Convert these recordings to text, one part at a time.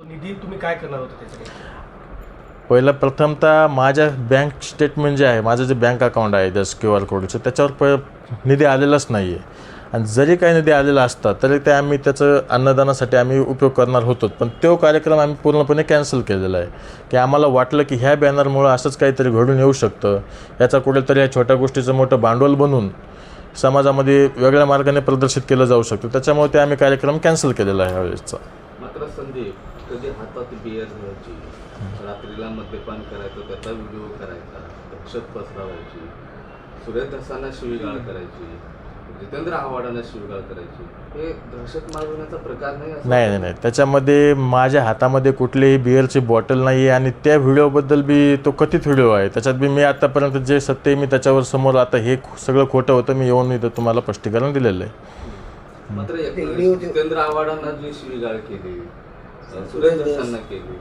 निधी तुम्ही काय करणार होता त्याच्याकडे? पहिलं प्रथमतः माझ्या बँक स्टेटमेंट जे आहे माझं जे बँक अकाउंट आहे जसं क्यू आर कोडचं त्याच्यावर प निधी आलेलाच नाही आहे आणि जरी काही निधी आलेला असता तरी ते आम्ही त्याचं अन्नदानासाठी आम्ही उपयोग करणार होतो. पण तो कार्यक्रम आम्ही पूर्णपणे कॅन्सल केलेला आहे. की आम्हाला वाटलं की ह्या बॅनरमुळं असंच काहीतरी घडून येऊ शकतं. याचा कुठेतरी या छोट्या गोष्टीचं मोठं भांडवल बनून समाजामध्ये वेगळ्या मार्गाने प्रदर्शित केलं जाऊ शकतं. त्याच्यामुळे ते आम्ही कार्यक्रम कॅन्सल केलेला आहे यावेळेसचा मात्र संदीप कधी हातात बियर घ्यायची रात्रीला मद्यपान करायचं त्याचा व्हिडिओ करायचा दहशत पसरवायची सुरेश धसांना शिवीगाळ करायची जितेंद्र आव्हाडांना शिवीगाळ करायची हे दहशत माजवण्याचा प्रकार नाही नाही नाही त्याच्यामध्ये माझ्या हातामध्ये कुठलीही बिअरची बॉटल नाही आहे आणि त्या व्हिडिओबद्दल बी तो कथित व्हिडिओ आहे. त्याच्यात बी मी आतापर्यंत जे सत्य आहे मी त्याच्यावर समोर आता हे सगळं खोटं होतं मी येऊन इथं तुम्हाला स्पष्टीकरण दिलेलं आहे. मात्र जितेंद्र आव्हाडांना जी शिवीगाळ केली सुरेश धसांना केली.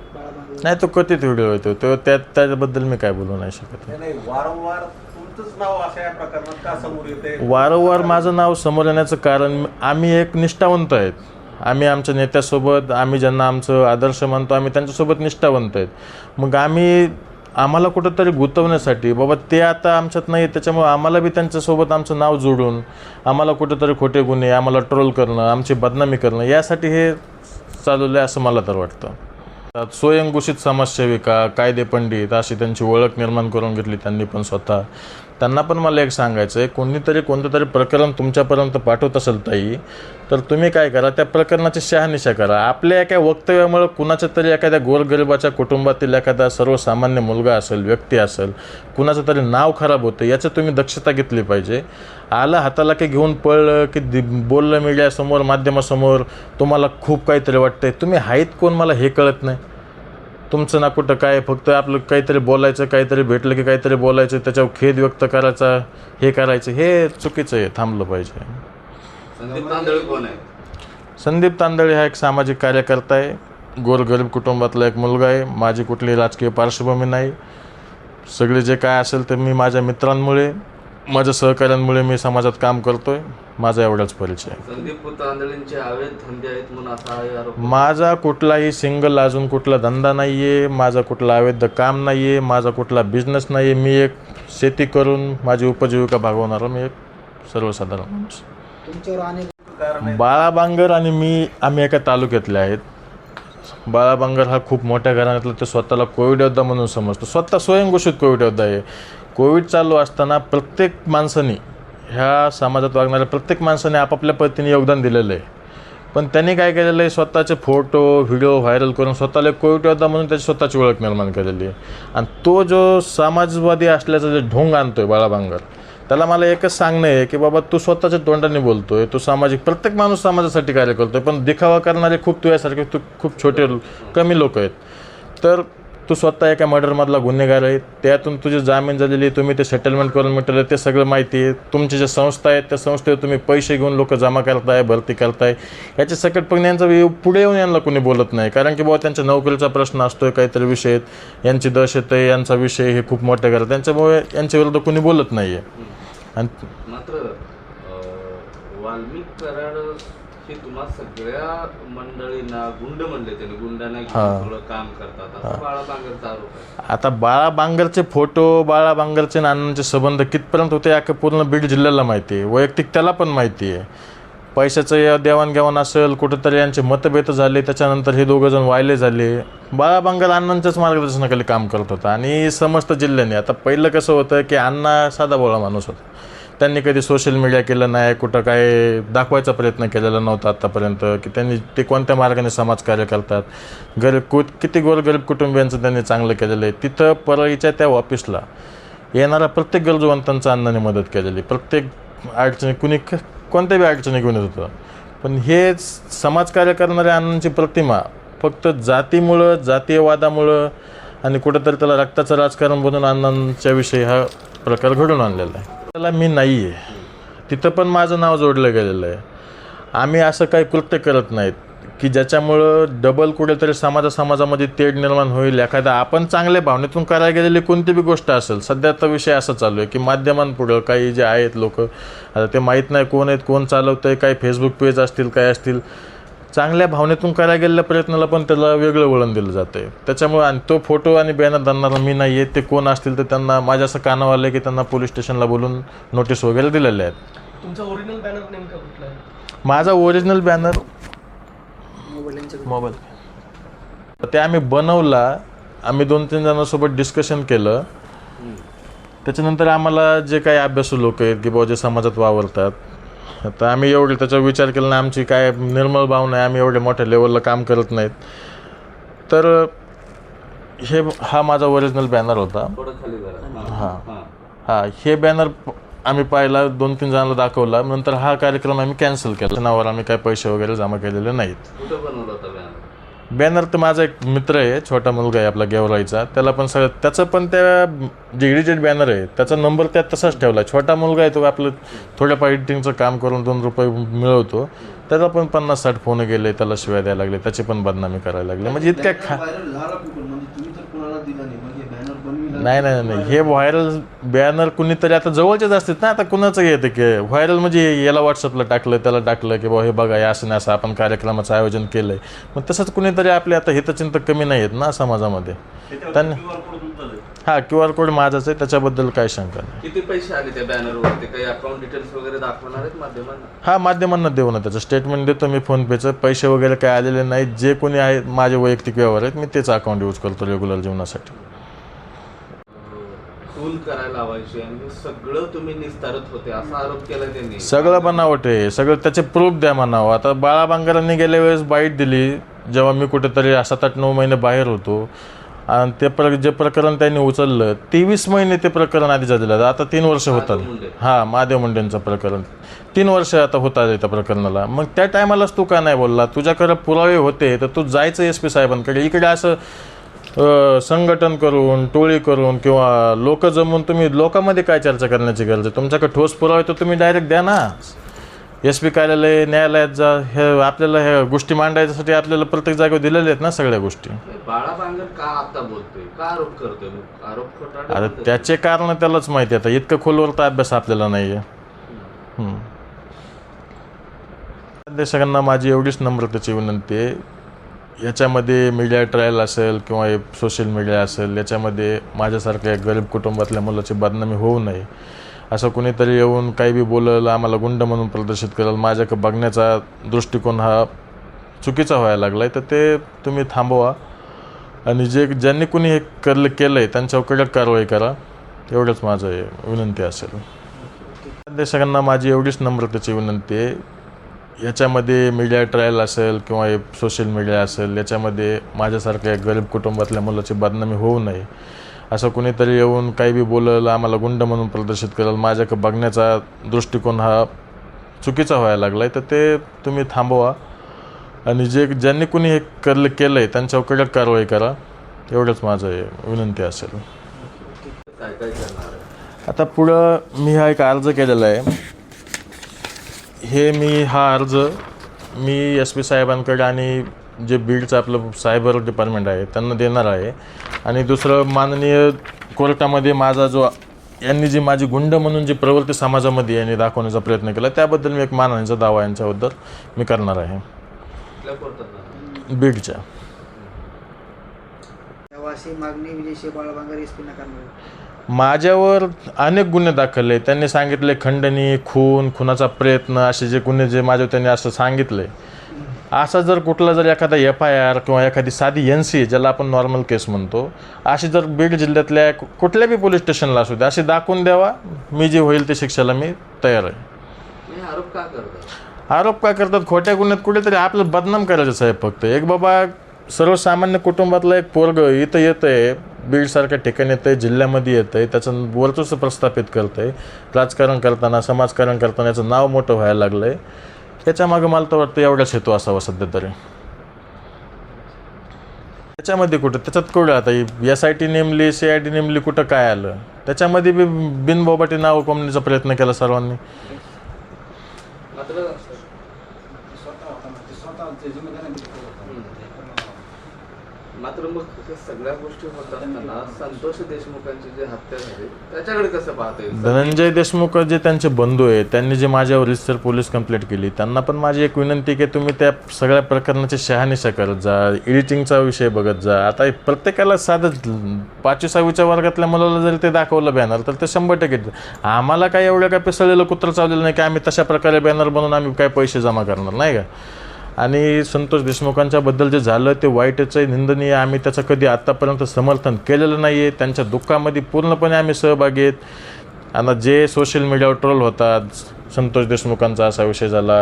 नाही तो कथित व्हिडिओ आहे तो तो त्या त्याबद्दल मी काय बोलू नाही शकत. नाही, नाही वारंवार तुमचंच नाव अशा या प्रकरणात का समोर येते वारंवार माझं नाव समोर येण्याचं कारण आम्ही एक निष्ठावंत आहेत. आम्ही आमच्या नेत्यासोबत आम्ही ज्यांना आमचं आदर्श मानतो आम्ही त्यांच्यासोबत निष्ठावंत आहेत. मग आम्ही आम्हाला कुठंतरी गुंतवण्यासाठी बाबा ते आता आमच्यात नाही त्याच्यामुळे आम्हाला बी त्यांच्यासोबत आमचं नाव जोडून आम्हाला कुठंतरी खोटे गुन्हे आम्हाला ट्रोल करणं आमची बदनामी करणं यासाठी हे चालवलं आहे असं मला तर वाटतं. स्वयंघोषित समाजसेविका कायदे पंडित अशी त्यांची ओळख निर्माण करून घेतली त्यांनी पण स्वतः. त्यांना पण मला एक सांगायचं आहे कोणीतरी कोणतं तरी प्रकरण तुमच्यापर्यंत पाठवत असेल ताई तर तुम्ही काय करा त्या प्रकरणाची शहानिशा करा. आपल्या एका वक्तव्यामुळं कुणाच्या तरी एखाद्या गोरगरिबाच्या कुटुंबातील एखादा सर्वसामान्य मुलगा असेल व्यक्ती असेल कुणाचं तरी नाव खराब होतं याचं तुम्ही दक्षता घेतली पाहिजे. आलं हाताला की घेऊन पळलं की दि बोललं मीडियासमोर माध्यमासमोर तुम्हाला खूप काहीतरी वाटतंय. तुम्ही आहेत कोण मला हे कळत नाही. तुमचं ना कुठं काय फक्त आपलं काहीतरी बोलायचं काहीतरी भेटलं की काहीतरी बोलायचं त्याच्यावर खेद व्यक्त करायचा हे करायचं हे चुकीचं आहे थांबलं पाहिजे. संदीप तांदळे कोण आहे? संदीप तांदळे हा एक सामाजिक कार्यकर्ता आहे. गोरगरीब कुटुंबातला एक मुलगा आहे. माझी कुठली राजकीय पार्श्वभूमी नाही. सगळे जे काय असेल ते मी माझ्या मित्रांमुळे माझ्या सहकाऱ्यांमुळे मी समाजात काम करतोय. माझा एवढाच परिचय. हा माझा कुठलाही सिंगल अजून कुठला धंदा नाही आहे माझा कुठला अवैध काम नाही आहे माझा कुठला बिझनेस नाही आहे मी एक शेती करून माझी उपजीविका भागवणारा मी एक सर्वसाधारण माणूस. कारण आहे बाळा बांगर आणि मी आम्ही एका तालुक्यातले आहेत. बाळा बांगर हा खूप मोठ्या घराण्यातला ते स्वतःला कोविड योद्धा म्हणून समजतो. स्वतः स्वयंघोषित कोविड योद्धा आहे. कोविड चालू असताना प्रत्येक माणसाने ह्या समाजात वागणाऱ्या प्रत्येक माणसाने आपापल्या पद्धतीने योगदान दिलेलं आहे. पण त्यांनी काय केलेलं आहे? स्वतःचे फोटो व्हिडिओ व्हायरल करून स्वतःला कोविड योद्धा म्हणून त्याची स्वतःची ओळख निर्माण केलेली आहे. आणि तो जो समाजवादी असल्याचा जे ढोंग आणतो आहे बाळाबांगर त्याला मला एकच सांगणं आहे की बाबा तू स्वतःच्या तोंडाने बोलतो आहे तू सामाजिक प्रत्येक माणूस समाजासाठी कार्य करतो आहे पण दिखावा करणारे खूप तुझ्यासारखे तू खूप छोटे कमी लोक आहेत. तर तू स्वतः एका मर्डरमधला गुन्हेगार आहे त्यातून तुझी जामीन झालेली आहे, तुम्ही ते सेटलमेंट करून मिटवलं ते सगळं माहिती आहे. तुमच्या ज्या संस्था आहेत त्या संस्थेवर तुम्ही पैसे घेऊन लोक जमा करताय भरती करताय. याचे सकट पण यांचा पुढे येऊन यांना कोणी बोलत नाही. कारण की बाबा त्यांच्या नोकरीचा प्रश्न असतोय काहीतरी विषय आहेत. यांची दहशत आहे यांचा विषय हे खूप मोठे करतात त्यांच्यामुळे यांच्या विरुद्ध कोणी बोलत नाही आहे आणि मात्र तुम्हा सगळ्या मंडळींना गुंड म्हणले त्यांनी गुंडांना घेऊन काम करतात. असं बाळा बांगरचा आरोप आहे. आता बाळा बांगरचे फोटो बाळा बांगरचे नानांचे संबंध कितपर्यंत होते या पूर्ण बीड जिल्ह्याला माहिती आहे. वैयक्तिक त्याला पण माहिती आहे. पैशाचं देवाणघेवाण असेल कुठंतरी यांचे मतभेद झाले त्याच्यानंतर हे दोघं जण वायले झाले. बाळा बांगर अण्णांच्याच मार्गदर्शनाखाली काम करत होता. आणि समस्त जिल्ह्याने. आता पहिलं कसं होतं की अण्णा साधा बोळा माणूस होता. त्यांनी कधी सोशल मीडिया केलं नाही कुठं काय दाखवायचा प्रयत्न केलेला नव्हता आत्तापर्यंत की त्यांनी ते कोणत्या मार्गाने समाजकार्य करतात. गरीब कु किती गोरगरीब कुटुंबियांचं त्यांनी चांगलं केलेलं आहे. तिथं परळीच्या त्या ऑफिसला येणाऱ्या प्रत्येक गरजवंतांचा अन्नाने मदत केलेली प्रत्येक अडचणी कुणी कोणत्याही कोणत्या बी अडचणी घेऊन येत होतं. पण हे समाजकार्य करणाऱ्या अण्णांची प्रतिमा फक्त जातीमुळं जातीयवादामुळं आणि कुठंतरी त्याला रक्ताचं राजकारण बनून अण्णांच्या विषयी हा प्रकार घडून आणलेला आहे. त्याला मी नाही आहे तिथं पण माझं नाव जोडलं गेलेलं आहे. आम्ही असं काही कृत्य करत नाहीत की ज्याच्यामुळं डबल कुठेतरी समाजा समाजामध्ये तेढ निर्माण होईल. एखादा आपण चांगल्या भावनेतून करायला गेलेली कोणती बी गोष्ट असेल सध्या तर विषय असा चालू आहे की माध्यमांपुढं काही जे आहेत लोक आता ते माहीत नाही कोण आहेत कोण चालवतं आहे काही फेसबुक पेज असतील काय असतील. चांगल्या भावनेतून करायला गेलेल्या प्रयत्नाला पण त्याला वेगळं वळण दिलं जातं आहे त्याच्यामुळे आणि तो फोटो आणि बॅनर धरणारा मी नाही आहे ते कोण असतील तर त्यांना माझ्या असं कानावर आलं की त्यांना पोलीस स्टेशनला बोलून नोटीस वगैरे दिलेल्या आहेत. तुमचा ओरिजिनल बॅनर नेमका कुठला आहे? माझा ओरिजिनल बॅनर मोबाईल ते आम्ही बनवला आम्ही दोन तीन जणांसोबत डिस्कशन केलं. त्याच्यानंतर आम्हाला जे काही अभ्यासू लोक आहेत की बाबा जे समाजात वावरतात तर आम्ही एवढे त्याच्यावर विचार केला नाही आमची काय निर्मळ भावना आहे आम्ही एवढे मोठ्या लेवलला काम करत नाहीत. तर हे हा माझा ओरिजिनल बॅनर होता. हा. हा. हा बॅनर आम्ही पाहिला दोन तीन जणांना दाखवला. नंतर हा कार्यक्रम आम्ही कॅन्सल केला. नावावर आम्ही काय पैसे वगैरे जमा केलेले नाहीत. बॅनर तर माझा एक मित्र आहे छोटा मुलगा आहे आपला गेवराईचा. त्याला पण सगळं त्याचं पण त्या जे इडिटेड बॅनर आहे त्याचा नंबर त्यात तसाच ठेवला. छोटा मुलगा आहे तो आपलं थोड्याफार एडिटिंगचं काम करून दोन रुपये मिळवतो. त्याला पण पन्नास साठ फोन गेले त्याला शिवाय द्यायला लागले. त्याची पण बदनामी करायला लागले. म्हणजे इतक्या खा नाही नाही नाही. हे व्हायरल बॅनर कुणीतरी आता जवळचेच असतात ना आता कुणाचं येतं की व्हायरल म्हणजे याला व्हॉट्सअपला टाकलं त्याला टाकलं की बाबा हे बघा हे असं नाही असं आपण कार्यक्रमाचं आयोजन केलंय. मग तसंच कुणीतरी आपले आता हितचिंतक कमी नाही आहेत ना समाजामध्ये. त्यांनी आहे. हा क्यू आर कोड माझाच आहे त्याच्याबद्दल काय शंका नाही. किती पैसे आले त्या बॅनरवर ते काही अकाउंट डिटेल्स वगैरे दाखवणार आहेत माध्यमांना? हा माध्यमांना देऊ ना त्याचं स्टेटमेंट देतो मी फोनपेचं पैसे वगैरे काय आलेले नाहीत जे कोणी आहेत माझे वैयक्तिक व्यवहार आहेत मी तेच अकाउंट यूज करतो रेग्युलर जीवनासाठी. खून करायला लावायची आणि हे सगळं तुम्ही निस्तारत होते असा आरोप केला त्यांनी. सगळं बनावट आहे सगळं त्याचे प्रूफ द्या म्हणावं. आता बाळा बांगरांनी गेल्या वेळेस बाईट दिली जेव्हा मी कुठेतरी सात आठ नऊ महिने बाहेर होतो. आणि ते प्र जे प्रकरण त्यांनी उचललं तेवीस महिने ते प्रकरण आधी झालेलं आता तीन वर्ष होतात. हां महादेव मुंडेंचं प्रकरण. तीन वर्ष आता होत आले त्या प्रकरणाला. मग त्या टायमालाच तू का नाही बोलला? तुझ्याकडे पुरावे होते तर तू जायचं एस पी साहेबांकडे. इकडे असं संघटन करून टोळी करून किंवा लोक जमून तुम्ही लोकांमध्ये काय चर्चा करण्याची गरज आहे? तुमच्याकडे ठोस पुरावे तर तुम्ही डायरेक्ट द्या ना. एस पी कार्यालय न्यायालयात जा हे आपल्याला ह्या गोष्टी मांडायच्यासाठी आपल्याला प्रत्येक जागेवर दिलेल्या आहेत ना सगळ्या गोष्टी. आता त्याचे कारण त्यालाच माहिती आता. इतकं खोलवर तर अभ्यास आपल्याला नाही आहे देशकांना माझी एवढीच नम्रतेची विनंती आहे. याच्यामध्ये मीडिया ट्रायल असेल किंवा सोशल मीडिया असेल याच्यामध्ये माझ्यासारख्या गरीब कुटुंबातल्या मुलाची बदनामी होऊ नये. असं कुणीतरी येऊन काही बी बोललं आम्हाला गुंड म्हणून प्रदर्शित करेल माझ्या बघण्याचा दृष्टिकोन हा चुकीचा व्हायला लागला आहे तर ते तुम्ही थांबवा. आणि जे ज्यांनी कुणी हे करलं केलं आहे त्यांच्यावर कडक कारवाई करा. एवढंच माझं हे विनंती असेल. देशकांना माझी एवढीच नम्रतेची विनंती आहे. याच्यामध्ये मीडिया ट्रायल असेल किंवा सोशल मीडिया असेल याच्यामध्ये माझ्यासारख्या गरीब कुटुंबातल्या मुलाची बदनामी होऊ नये. असं कुणीतरी येऊन काही बी बोलल आम्हाला गुंड म्हणून प्रदर्शित करेल माझ्याकडे बघण्याचा दृष्टिकोन हा चुकीचा व्हायला लागला आहे तर ते तुम्ही थांबवा. आणि जे ज्यांनी कुणी हे करलं केलं आहे त्यांच्यावर कडक कारवाई करा. एवढंच माझं हे विनंती असेल. आता पुढं मी हा एक अर्ज केलेला आहे. हे मी हा अर्ज मी एस पी साहेबांकडे आणि जे बीडचं आपलं सायबर डिपार्टमेंट आहे त्यांना देणार आहे. आणि दुसरं माननीय कोर्टामध्ये माझा जो यांनी जी माझी गुंड म्हणून जी प्रवृत्ती समाजामध्ये यांनी दाखवण्याचा प्रयत्न केला त्याबद्दल मी एक मानहानीचा दावा यांच्याबद्दल मी करणार आहे? बीडच्या. मागणी विजयशी माझ्यावर अनेक गुन्हे दाखलले. त्यांनी सांगितले खंडणी खून खुनाचा प्रयत्न असे जे गुन्हे जे माझ्यावर त्यांनी असं सांगितले. असा जर कुठला जर एखादा एफ आय आर किंवा एखादी साधी एन सी ज्याला आपण नॉर्मल केस म्हणतो अशी जर बीड जिल्ह्यातल्या कु- कुठल्या बी पोलीस स्टेशनला असू दे अशी दाखवून द्यावा. मी जे होईल ते शिक्षेला मी तयार आहे. आरोप का करतात आरोप काय करतात? खोट्या गुन्ह्यात कुठेतरी आपलं बदनाम करायचं साहेब फक्त. एक बाबा सर्वसामान्य कुटुंबातलं एक पोरग इथं येतं आहे बीडसारख्या ठिकाणी येतं आहे जिल्ह्यामध्ये येतं आहे त्याचं वर्चस्व प्रस्थापित करतं आहे राजकारण करताना समाजकारण करताना याचं नाव मोठं व्हायला लागलं आहे याच्यामागं मला तर वाटतं एवढाच हेतू असावा सध्या तरी. त्याच्यामध्ये कुठं? त्याच्यात कुठं आता? एस आय टी नेमली सी आय टी नेमली कुठं काय आलं? त्याच्यामध्ये बी बिनबोबाटी नाव कोंबण्याचा प्रयत्न केला सर्वांनी. मात्र मग सगळ्या गोष्टी होत असताना संतोष देशमुखांची जी हत्या झाली त्याच्याकडे कसं पाहता येईल? धनंजय देशमुख जे त्यांचे बंधू आहेत त्यांनी जे माझ्यावर रिस्टर पोलीस कंप्लेंट केली त्यांना पण माझी एक विनंती की तुम्ही त्या सगळ्या प्रकरणाची शहानिशा करत जा एडिटिंगचा विषय बघत जा. आता प्रत्येकाला साधं पाचवी सहावीच्या वर्गातल्या मुलाला जर ते दाखवलं बॅनर तर ते शंभर टक्के आम्हाला काय एवढं काय पिसळलेलं कुत्र चावलेलं नाही की आम्ही तशा प्रकारे बॅनर बनवून आम्ही काय पैसे जमा करणार नाही का? आणि संतोष देशमुखांच्याबद्दल जे झालं ते वाईटच आहे निंदनीय. आम्ही त्याचं कधी आत्तापर्यंत समर्थन केलेलं नाही आहे त्यांच्या दुःखामध्ये पूर्णपणे आम्ही सहभागी आहेत. आणि जे सोशल मीडियावर ट्रोल होतात संतोष देशमुखांचा असा विषय झाला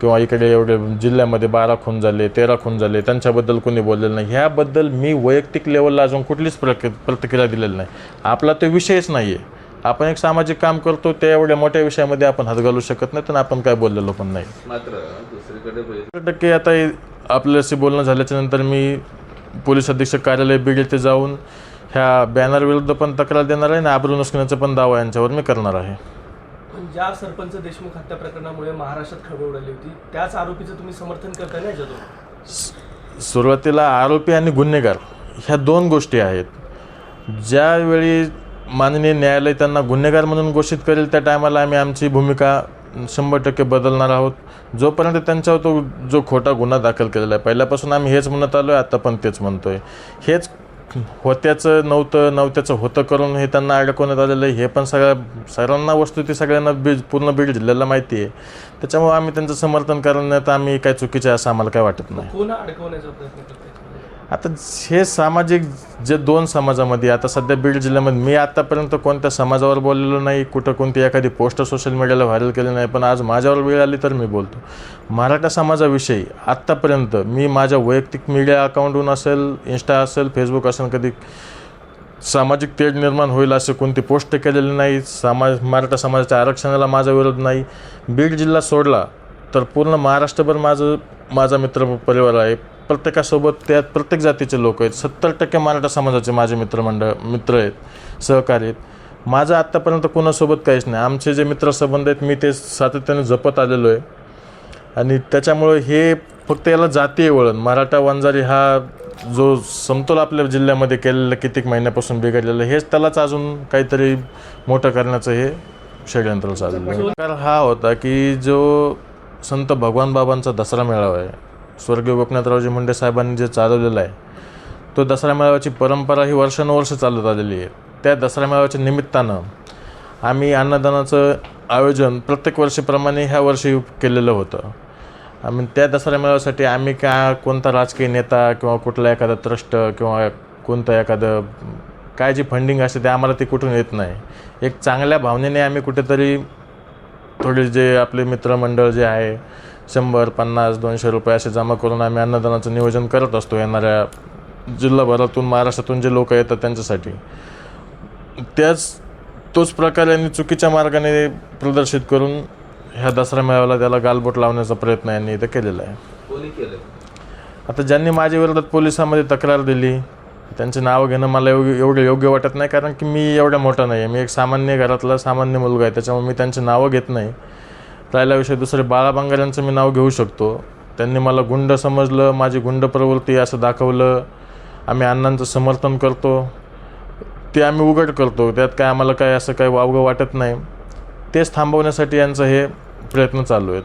किंवा इकडे एवढे जिल्ह्यामध्ये बारा खून झाले तेरा खून झाले त्यांच्याबद्दल कोणी बोललेलं नाही. ह्याबद्दल मी वैयक्तिक लेवलला अजून कुठलीच प्रक प्रतिक्रिया दिलेली नाही. आपला तो विषयच नाही आहे आपण एक सामाजिक काम करतो त्या एवढ्या मोठ्या विषयामध्ये आपण हात घालू शकत नाही तर आपण काय बोललेलो पण नाही. मात्र दुसरीकडे टक्के आता आपल्याशी बोलणं झाल्याच्यानंतर मी पोलीस अधीक्षक कार्यालय बीड येथे जाऊन ह्या बॅनर विरुद्ध पण तक्रार देणार आहे आणि आबरू नुकसानीचा पण दावा यांच्यावर मी करणार आहे. पण ज्या सरपंच देशमुख हत्या प्रकरणामुळे महाराष्ट्रात खळबळ उडाली होती त्याच आरोपीचं तुम्ही समर्थन करताय ना याच्यातून? सुरुवातीला आरोपी आणि गुन्हेगार ह्या दोन गोष्टी आहेत. ज्यावेळी माननीय न्यायालय त्यांना गुन्हेगार म्हणून घोषित करेल त्या टायमाला आम्ही आमची भूमिका शंभर टक्के बदलणार आहोत. जोपर्यंत त्यांच्यावर तो जो खोटा गुन्हा दाखल केलेला आहे पहिल्यापासून आम्ही हेच म्हणत आलो आहे आता पण तेच म्हणतो आहे हेच होत्याचं नव्हतं नव्हत्याचं होतं करून हे त्यांना अडकवण्यात आलेलं आहे. हे पण सगळ्या सर्वांना वस्तू ती सगळ्यांना बीड पूर्ण बीड जिल्ह्याला माहिती आहे. त्याच्यामुळे आम्ही त्यांचं समर्थन करण्यात आम्ही काय चुकीचे असं आम्हाला काय वाटत नाही. आता हे सामाजिक जे दोन समाजामध्ये आता सध्या बीड जिल्ह्यामध्ये मी आतापर्यंत कोणत्या समाजावर बोललेलो नाही कुठं कोणती एखादी पोस्ट सोशल मीडियाला व्हायरल केली नाही पण आज माझ्यावर वेळ आली तर मी बोलतो. मराठा समाजाविषयी आत्तापर्यंत मी माझ्या वैयक्तिक मीडिया अकाउंटहून असेल इन्स्टा असेल फेसबुक असेल कधी सामाजिक तेढ निर्माण होईल असे कोणती पोस्ट केलेली नाही समाज मराठा समाजाच्या आरक्षणाला माझा विरोध नाही. बीड जिल्हा सोडला तर पूर्ण महाराष्ट्रभर माझं माझा मित्र परिवार आहे. प्रत्येकासोबत त्यात प्रत्येक जातीचे लोक आहेत. सत्तर टक्के मराठा समाजाचे माझे मित्रमंडळ मित्र आहेत सहकारी आहेत. माझं आत्तापर्यंत कोणासोबत काहीच नाही. आमचे जे मित्रसंबंध आहेत मी ते सातत्याने जपत आलेलो आहे. आणि त्याच्यामुळं हे फक्त याला जातीय वळण. मराठा वंजारी हा जो समतोल आपल्या जिल्ह्यामध्ये केलेला कित्येक महिन्यापासून बिघडलेलं हेच त्यालाच अजून काहीतरी मोठं करण्याचं हे षडयंत्र चाललेलं आहे. प्रकार हा होता की जो संत भगवान बाबांचा दसरा मेळावा आहे स्वर्गीय गोपनाथरावजी मुंडे साहेबांनी जे चालवलेला आहे तो दसरा मेळाव्याची परंपरा ही वर्षानुवर्ष चालत आलेली आहे. त्या दसरा मेळाव्याच्या निमित्तानं आम्ही अन्नदानाचं आयोजन प्रत्येक वर्षीप्रमाणे ह्या वर्षी केलेलं होतं. आम्ही त्या दसरा मेळाव्यासाठी आम्ही का कोणता राजकीय नेता किंवा कुठला एखादा ट्रस्ट किंवा कोणतं एखादं काय जी फंडिंग असते ते आम्हाला ते कुठून येत नाही. एक चांगल्या भावनेने आम्ही कुठेतरी थोडे जे आपले मित्रमंडळ जे आहे शंभर पन्नास दोनशे रुपये असे जमा करून आम्ही अन्नदानाचं नियोजन करत असतो येणाऱ्या जिल्हाभरातून महाराष्ट्रातून जे लोक येतात त्यांच्यासाठी. त्याच तोच प्रकार यांनी चुकीच्या मार्गाने प्रदर्शित करून ह्या दसरा मेळाव्याला त्याला गालबोट लावण्याचा प्रयत्न यांनी इथं केलेला आहे. आता ज्यांनी माझ्या विरोधात पोलिसांमध्ये तक्रार दिली त्यांचे नावं घेणं मला एवढं एवढं योग्य वाटत नाही कारण की मी एवढा मोठा नाही आहे मी एक सामान्य घरातला सामान्य मुलगा आहे त्याच्यामुळे मी त्यांची नावं घेत नाही. राहिला विषय दुसरे बाळा बांगर यांचं मी नाव घेऊ शकतो. त्यांनी मला गुंड समजलं माझी गुंड प्रवृत्ती असं दाखवलं. आम्ही अण्णांचं समर्थन करतो. ते आम्ही उघड करतो. त्यात काय आम्हाला काय असं काय वावगं वाटत नाही. तेच थांबवण्यासाठी यांचं हे प्रयत्न चालू आहेत.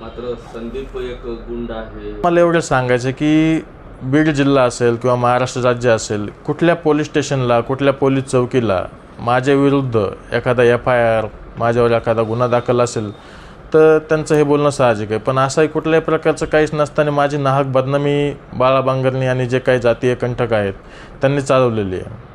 मात्र संदीप एक गुंड आहे. मला एवढं सांगायचं की बीड जिल्हा असेल किंवा महाराष्ट्र राज्य असेल कुठल्या पोलीस स्टेशनला कुठल्या पोलीस चौकीला माझ्या विरुद्ध एखादा एफ आय आर माझ्यावर एखादा गुन्हा दाखल असेल तर त्यांचं हे बोलणं साहजिक आहे. पण असंही कुठल्याही प्रकारचं काहीच नसताना माझी नाहक बदनामी बाळा बांगरणी आणि जे काही जातीय कंठक आहेत त्यांनी चालवलेली आहे.